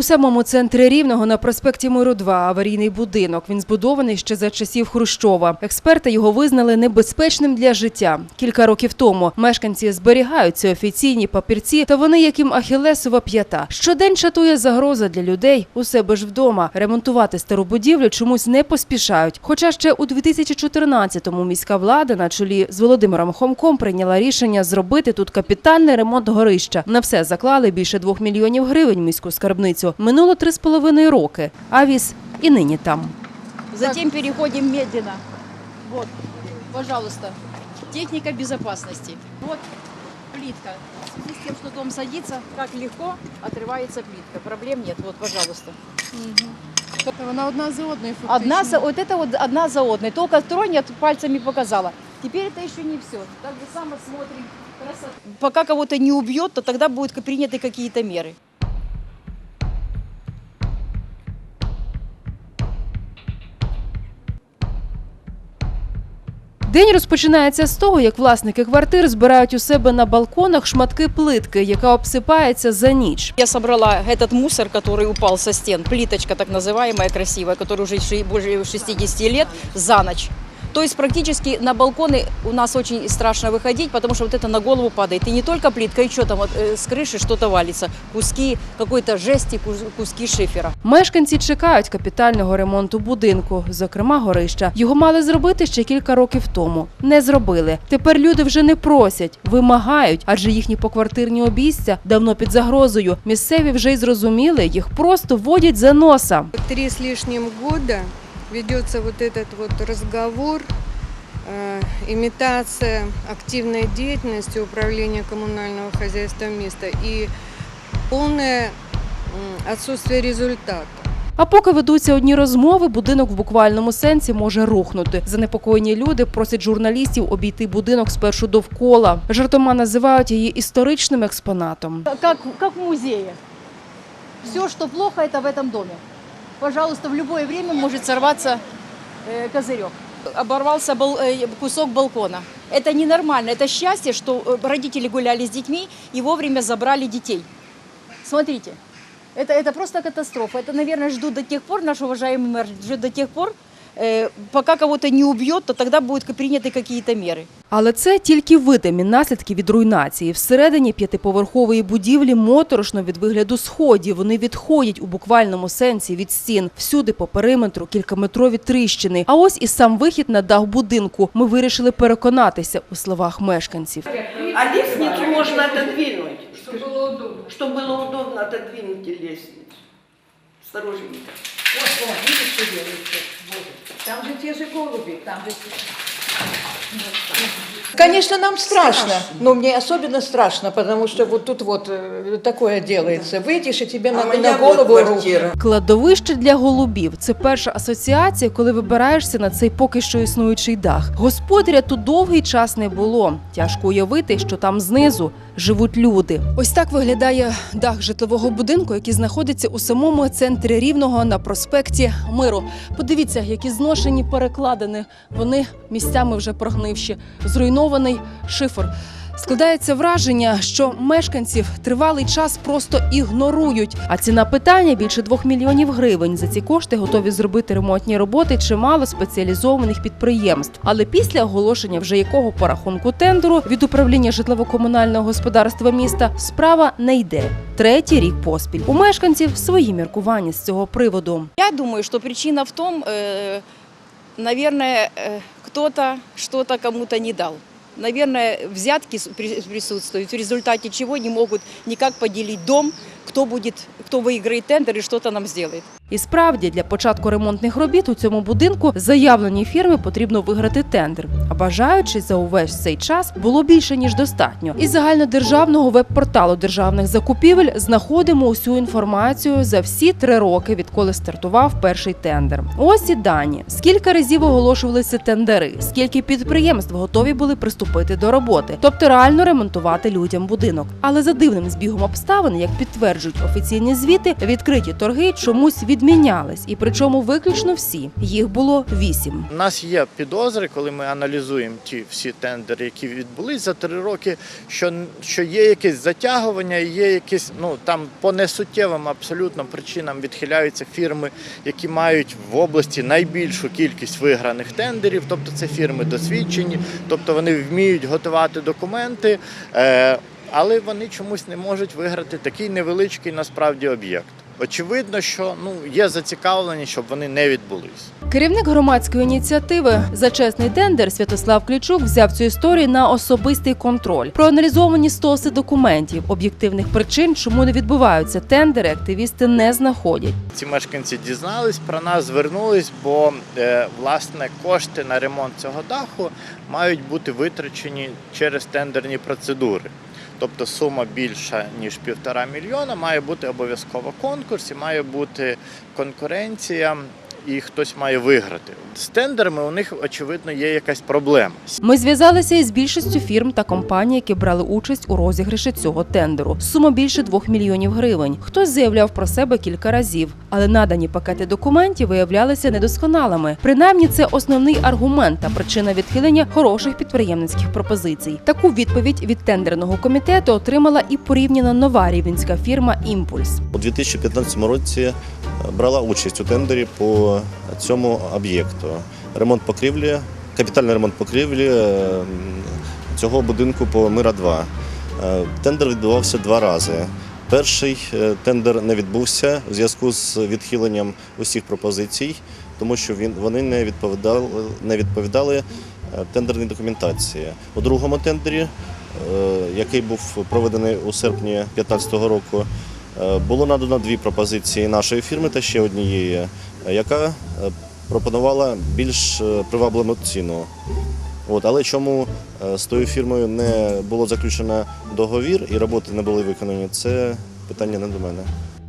У самому центрі Рівного на проспекті Миру 2 аварійний будинок. Він збудований ще за часів Хрущова. Експерти його визнали небезпечним для життя. Кілька років тому мешканці зберігають ці офіційні папірці, та вони яким ахілесова п'ята. Щодень шатує загроза для людей у себе ж вдома. Ремонтувати стару будівлю чомусь не поспішають. Хоча ще у 2014-му міська влада на чолі з Володимиром Хомком прийняла рішення зробити тут капітальний ремонт горища. На все заклали більше двох мільйонів гривень міську скарбницю. Минуло три з половиною роки. Авіс і нині там. Затем переходим медленно. Вот, пожалуйста, техника безопасности. Вот плитка. В связи с тем, что дом садится, как легко отрывается плитка. Проблем нет. Вот, пожалуйста. Вона одна за одною фактично. Одна, за- вот это вот одна за одной. Только тронет, пальцами показала. Теперь это еще не все. Так же само смотрим. Красота. Пока кого-то не убьет, то тогда будут приняты какие-то меры. День розпочинається з того, як власники квартир збирають у себе на балконах шматки плитки, яка обсипається за ніч. Я собрала этот мусор, который упал со стен, плиточка так называемая красивая, которая уже ши- больше 60 лет, за ночь. То есть практически на балконы у нас очень страшно выходить, потому что вот это на голову падает. И не только плитка, еще там вот, э, с крыши что-то валится. Куски какой-то жести, кус- куски шифера. Мешканці чекають капітального ремонту будинку, зокрема горища. Його мали зробити ще кілька років тому. Не зробили. Тепер люди вже не просять, вимагають, адже їхні поквартирні обійстя давно під загрозою. Місцеві вже й зрозуміли, їх просто водять за носа. Три с лишним года ведется вот этот вот разговор, э, имитация активной деятельности управления коммунального хозяйства места и полное м, отсутствие результата. А поки ведуться одні розмови, будинок в буквальному сенсі може рухнути. Занепокоєні люди просять журналістів обійти будинок спершу довкола. Жартома називають її історичним експонатом. Как, как в музее. Все, что плохо, это в этом доме. Пожалуйста, в любое время может сорваться э, козырек. Оборвался бал- э, кусок балкона. Это ненормально. Это счастье, что э, родители гуляли с детьми и вовремя забрали детей. Смотрите, это, это просто катастрофа. Это, наверное, ждут до тех пор, наш уважаемый мэр ждет до тех пор, э, пока кого-то не убьет, то тогда будут приняты какие-то меры. Але це тільки видимі наслідки від руйнації. Всередині п'ятиповерхової будівлі моторошно від вигляду сходів. Вони відходять у буквальному сенсі від стін. Всюди по периметру кількаметрові тріщини. А ось і сам вихід на дах будинку. Ми вирішили переконатися у словах мешканців. А лестницу можно отодвинуть. Чтобы было удобно. Чтобы было удобно, отодвиньте лестницу. Осторожненько. Вот, вот, видишь, что делается? Вот. Там же те же голуби, там же... Конечно, нам страшно, но мне особенно страшно, потому что вот тут вот э, такое делается. Выйдешь, и тебе А на, на голову квартира. Кладовище для голубів це перша асоціація, коли вибираєшся на цей поки що існуючий дах. Господаря тут довгий час не було. Тяжко уявити, що там знизу живуть люди. Ось так виглядає дах житлового будинку, який знаходиться у самому центрі рівного на проспекті Миру. Подивіться, які зношені перекладини. Вони місцями вже прогнивші. Зруйнований шифер. Складається враження, що мешканців тривалий час просто ігнорують. А ціна питання більше двох мільйонів гривень. За ці кошти готові зробити ремонтні роботи чимало спеціалізованих підприємств. Але після оголошення вже якого по рахунку тендеру від управління житлово-комунального господарства міста справа не йде. Третій рік поспіль. У мешканців свої міркування з цього приводу. Я думаю, что причина в том, э, наверное, э, кто-то что-то кому-то не дал. Наверное, взятки присутствуют, в результате чего не могут никак поделить дом, кто будет, кто выиграет тендер и что-то нам сделает. І справді для початку ремонтних робіт у цьому будинку заявленій фірми потрібно виграти тендер. А бажаючих за увесь цей час було більше ніж достатньо. Із загальнодержавного веб-порталу державних закупівель знаходимо усю інформацію за всі три роки, відколи стартував перший тендер. Ось і дані: скільки разів оголошувалися тендери, скільки підприємств готові були приступити до роботи, тобто реально ремонтувати людям будинок. Але за дивним збігом обставин, як підтверджують офіційні звіти, відкриті торги чомусь від відмінялись, і причому виключно всі. Їх було вісім. У нас є підозри, коли ми аналізуємо ті всі тендери, які відбулись за три роки, що, що є якесь затягування, є якісь, ну там по несуттєвим абсолютно причинам відхиляються фірми, які мають в області найбільшу кількість виграних тендерів, тобто це фірми досвідчені, тобто вони вміють готувати документи. Е, але вони чомусь не можуть виграти такий невеличкий насправді об'єкт. Очевидно, що ну є зацікавлені, щоб вони не відбулись. Керівник громадської ініціативи за чесний тендер Святослав Клічук взяв цю історію на особистий контроль. Проаналізовані стоси документів, об'єктивних причин, чому не відбуваються тендери, активісти не знаходять. Ці мешканці дізнались про нас, звернулись, бо е, власне кошти на ремонт цього даху мають бути витрачені через тендерні процедури. Тобто сума більша ніж півтора мільйона, має бути обов'язково конкурс і має бути конкуренція, і хтось має виграти. З тендерами у них очевидно є якась проблема. Ми зв'язалися із більшістю фірм та компаній, які брали участь у розіграші цього тендеру. Сума більше двох мільйонів гривень. Хтось заявляв про себе кілька разів, але надані пакети документів виявлялися недосконалими. Принаймні, це основний аргумент та причина відхилення хороших підприємницьких пропозицій. Таку відповідь від тендерного комітету отримала і порівняно нова рівненська фірма Імпульс. У 2015 році е, брала участь у тендері по цьому об'єкту. Ремонт покрівлі, капітальний ремонт покрівлі е, цього будинку по Мира 2. Е, Тендер відбувався два рази. Перший е, тендер не відбувся у зв'язку з відхиленням усіх пропозицій, тому що він, вони не відповідали, не відповідали тендерній документації. У другому тендері, який був проведений у серпні 2015 року, Було надано дві пропозиції нашої фірми та ще однієї, яка е, пропонувала більш е, привабливу ціну. От, але чому е, з тою фірмою не було заключено договір і роботи не були виконані, це питання не до мене.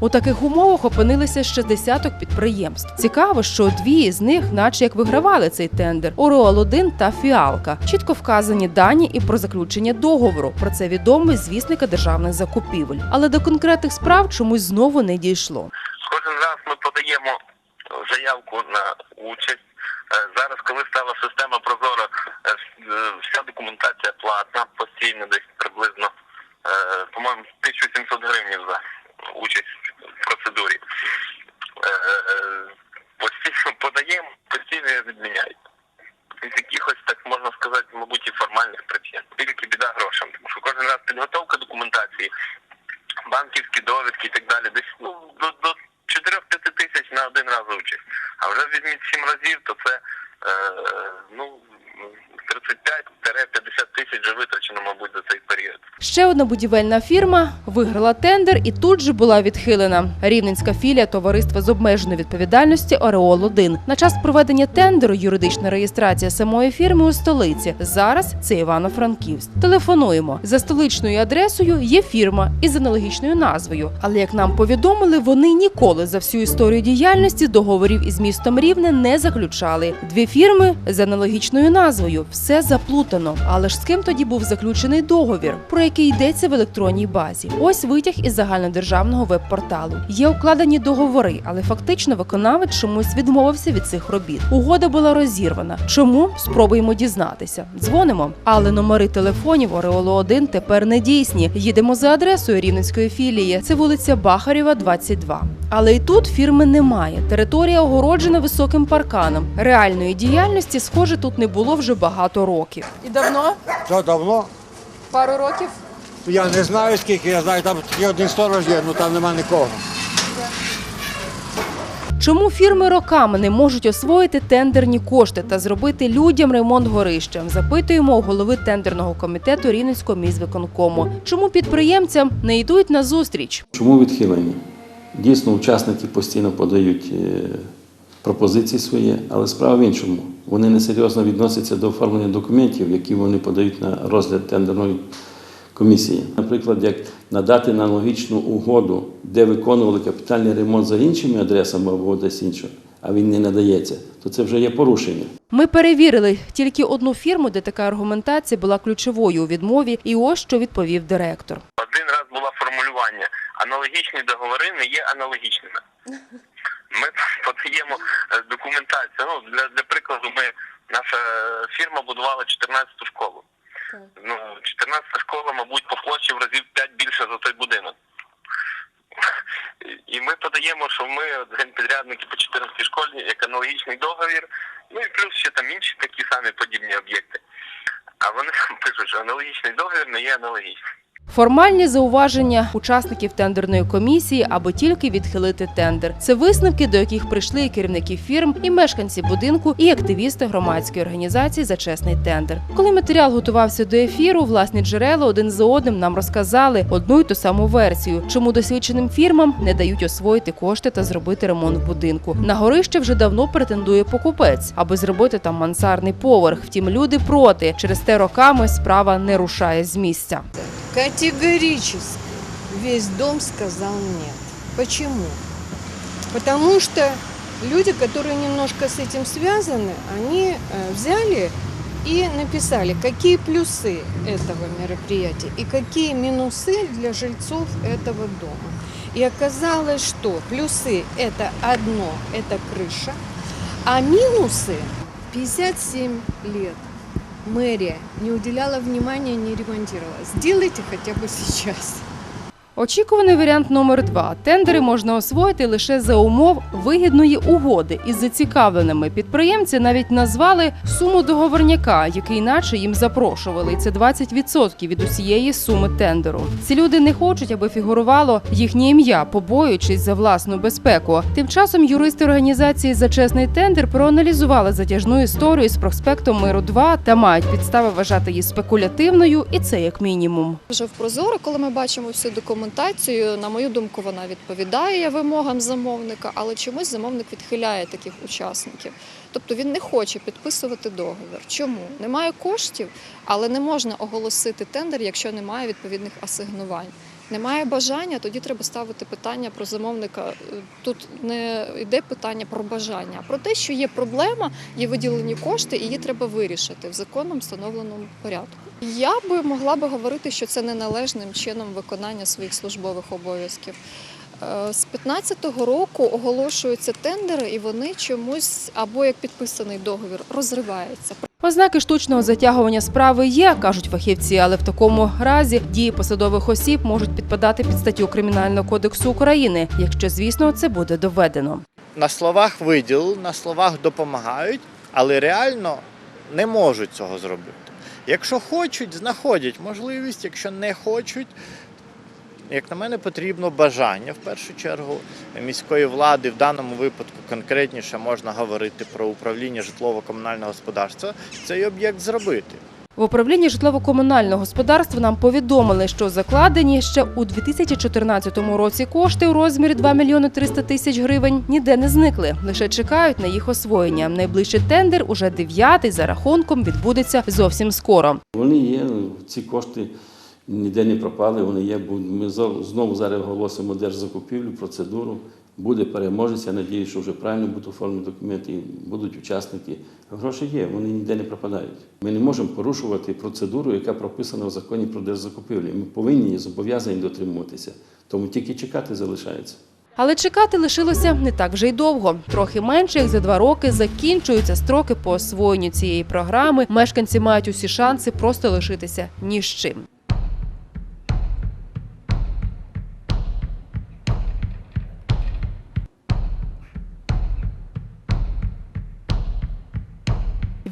У таких умовах опинилися ще десяток підприємств. Цікаво, що дві з них, наче як вигравали цей тендер: Ореол 1 та Фіалка. Чітко вказані дані і про заключення договору. Про це відомо з звісника державних закупівель. Але до конкретних справ чомусь знову не дійшло. Кожен раз ми подаємо заявку на участь. Е, Зараз, коли стала система Прозора, е, е, вся документація платна, постійно десь приблизно, е, по-моєму, 1700 гривень за участь в процедурі. Е, е, Постійно подаємо, постійно її відміняють. Із якихось, так можна сказати, мабуть, і формальних причин. Тільки біда грошам, тому що кожен раз підготовка документації, банківські довідки і так далі, десь ну, до, до 4-5 тисяч на один раз участь. А вже візьміть 7 разів, то це е, ну, 35-50 тисяч вже витрачено, мабуть, за цей період. Ще одна будівельна фірма виграла тендер і тут же була відхилена. Рівненська філія товариства з обмеженою відповідальності Ореол 1 На час проведення тендеру юридична реєстрація самої фірми у столиці. Зараз це Івано-Франківськ. Телефонуємо за столичною адресою. Є фірма із аналогічною назвою. Але як нам повідомили, вони ніколи за всю історію діяльності договорів із містом Рівне не заключали. Дві фірми з аналогічною назвою. Все заплутано. Але ж з ким тоді був заключений договір, про який йдеться в електронній базі? Ось витяг із загальнодержавного веб-порталу. Є укладені договори, але фактично виконавець чомусь відмовився від цих робіт. Угода була розірвана. Чому спробуємо дізнатися? Дзвонимо, але номери телефонів Ореолу 1 тепер не дійсні. Їдемо за адресою рівненської філії. Це вулиця Бахарєва, 22. Але і тут фірми немає. Територія огороджена високим парканом. Реальної діяльності, схоже, тут не було вже багато років. І давно? Що давно? Пару років. Я не знаю скільки, я знаю, там тільки один сторож є, ну там нема нікого. Чому фірми роками не можуть освоїти тендерні кошти та зробити людям ремонт горища? Запитуємо у голови тендерного комітету Рівненського міськвиконкому. Чому підприємцям не йдуть на зустріч? Чому відхилені? Дійсно, учасники постійно подають е, пропозиції свої, але справа в іншому. Вони несерйозно відносяться до оформлення документів, які вони подають на розгляд тендерної комісії. Наприклад, як надати аналогічну угоду, де виконували капітальний ремонт за іншими адресами або десь іншого, а він не надається, то це вже є порушення. Ми перевірили тільки одну фірму, де така аргументація була ключовою у відмові, і ось що відповів директор. Один раз було формулювання. Аналогічні договори не є аналогічними. Документацію. Ну, для, для прикладу, ми, наша фірма будувала 14-ту школу. Ну, 14-та школа, мабуть, по площі в разів 5 більше за той будинок. І ми подаємо, що ми генпідрядники по 14 школі, як аналогічний договір, ну і плюс ще там інші такі самі подібні об'єкти. А вони пишуть, що аналогічний договір не є аналогічним. Формальні зауваження учасників тендерної комісії, аби тільки відхилити тендер. Це висновки, до яких прийшли і керівники фірм, і мешканці будинку, і активісти громадської організації за чесний тендер. Коли матеріал готувався до ефіру, власні джерела один за одним нам розказали одну й ту саму версію, чому досвідченим фірмам не дають освоїти кошти та зробити ремонт будинку. На горище вже давно претендує покупець, аби зробити там мансарний поверх. Втім, люди проти. Через те роками справа не рушає з місця. Категорически весь дом сказал нет. Почему? Потому что люди, которые немножко с этим связаны, они э, взяли и написали, какие плюсы этого мероприятия и какие минусы для жильцов этого дома. И оказалось, что плюсы это одно, это крыша, а минусы 57 лет мэрия не уделяла внимания, не ремонтировала. Сделайте хотя бы сейчас. Очікуваний варіант номер два. Тендери можна освоїти лише за умов вигідної угоди із зацікавленими. Підприємці навіть назвали суму договорняка, який наче їм запрошували. Це 20% від усієї суми тендеру. Ці люди не хочуть, аби фігурувало їхнє ім'я, побоюючись за власну безпеку. Тим часом юристи організації за чесний тендер проаналізували затяжну історію з проспектом Миру 2 та мають підстави вважати її спекулятивною, і це як мінімум. Вже в Прозоро, коли ми бачимо всю документацію, на мою думку, вона відповідає вимогам замовника, але чомусь замовник відхиляє таких учасників. Тобто він не хоче підписувати договір. Чому? Немає коштів, але не можна оголосити тендер, якщо немає відповідних асигнувань. Немає бажання, тоді треба ставити питання про замовника. Тут не йде питання про бажання, а про те, що є проблема, є виділені кошти, і її треба вирішити в законом встановленому порядку. Я би могла би говорити, що це неналежним чином виконання своїх службових обов'язків. Е, З 15-го року оголошуються тендери, і вони чомусь або як підписаний договір розриваються. Ознаки штучного затягування справи є, кажуть фахівці, але в такому разі дії посадових осіб можуть підпадати під статтю Кримінального кодексу України, якщо, звісно, це буде доведено. На словах виділили, на словах допомагають, але реально не можуть цього зробити. Якщо хочуть, знаходять можливість, якщо не хочуть, як на мене, потрібно бажання в першу чергу міської влади. В даному випадку конкретніше можна говорити про управління житлово-комунального господарства, цей об'єкт зробити. В управлінні житлово-комунального господарства нам повідомили, що закладені ще у 2014 році кошти у розмірі 2 мільйони 300 тисяч гривень ніде не зникли. Лише чекають на їх освоєння. Найближчий тендер, уже дев'ятий за рахунком, відбудеться зовсім скоро. Вони є, ці кошти ніде не пропали, вони є. Ми знову зараз оголосимо держзакупівлю, процедуру. Буде переможець, я надію, що вже правильно будуть оформлені документи, будуть учасники. Гроші є, вони ніде не пропадають. Ми не можемо порушувати процедуру, яка прописана в законі про держзакупівлі. Ми повинні зобов'язані дотримуватися. Тому тільки чекати залишається. Але чекати лишилося не так вже й довго. Трохи менше як за два роки закінчуються строки по освоєнню цієї програми. Мешканці мають усі шанси просто лишитися ні з чим.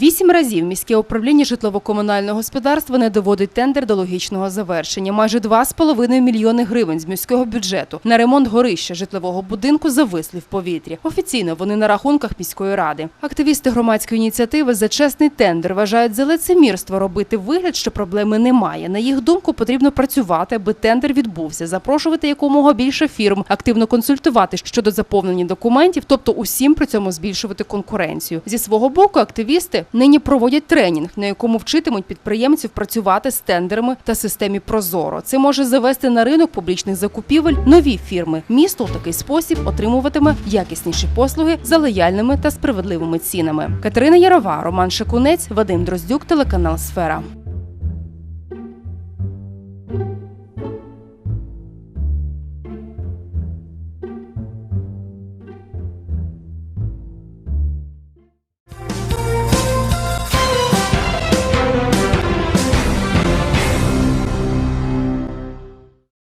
Вісім разів міське управління житлово-комунального господарства не доводить тендер до логічного завершення. Майже 2,5 мільйони гривень з міського бюджету на ремонт горища житлового будинку зависли в повітрі. Офіційно вони на рахунках міської ради. Активісти громадської ініціативи за чесний тендер вважають за лицемірство робити вигляд, що проблеми немає. На їх думку, потрібно працювати, аби тендер відбувся, запрошувати якомога більше фірм, активно консультувати щодо заповнення документів, тобто усім при цьому збільшувати конкуренцію. Зі свого боку, активісти нині проводять тренінг, на якому вчитимуть підприємців працювати з тендерами та системі Прозоро. Це може завести на ринок публічних закупівель нові фірми. Місто у такий спосіб отримуватиме якісніші послуги за лояльними та справедливими цінами. Катерина Ярова, Роман Шакунець, Вадим Дроздюк, телеканал Сфера.